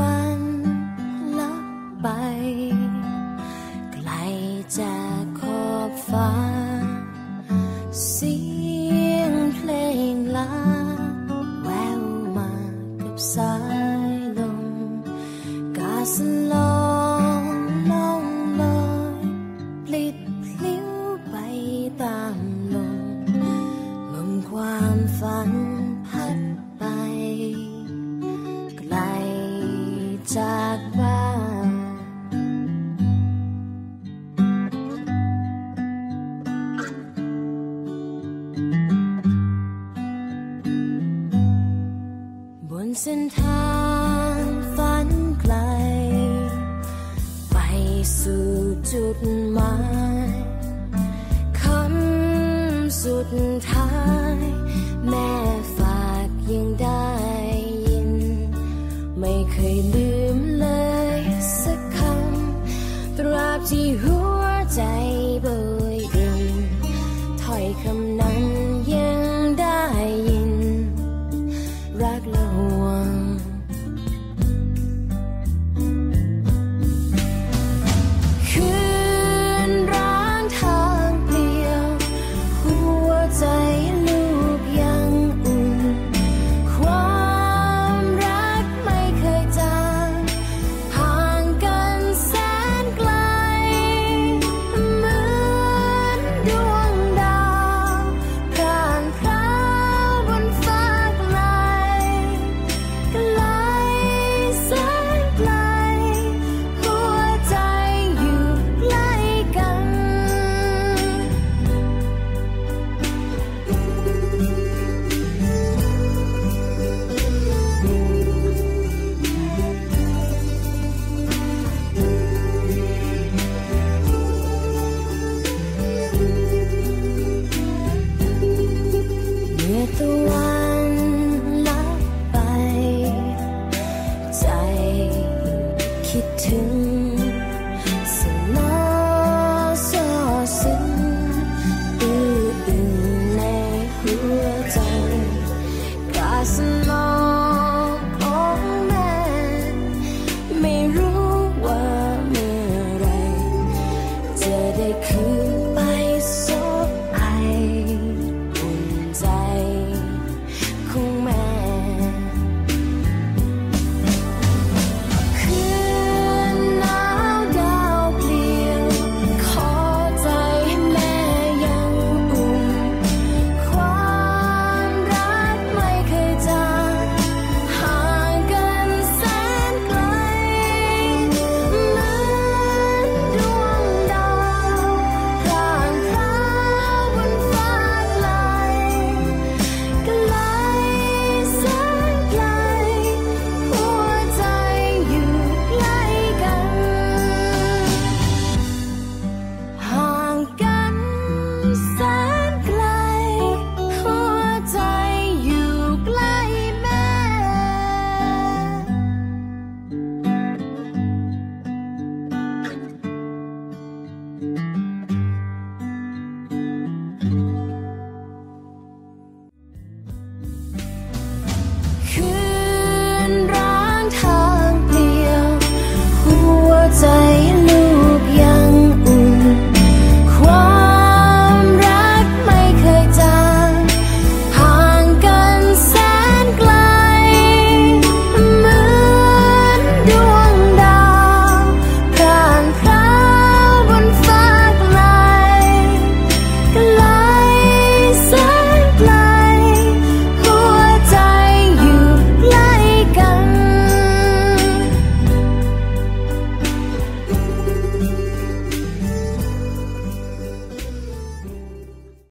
วันลับไป ไกลจากขอบฟ้าากบ้านบนเส้นทางฝันไกล ไปสู่จุดหมายคำสุดท้าย make them numb.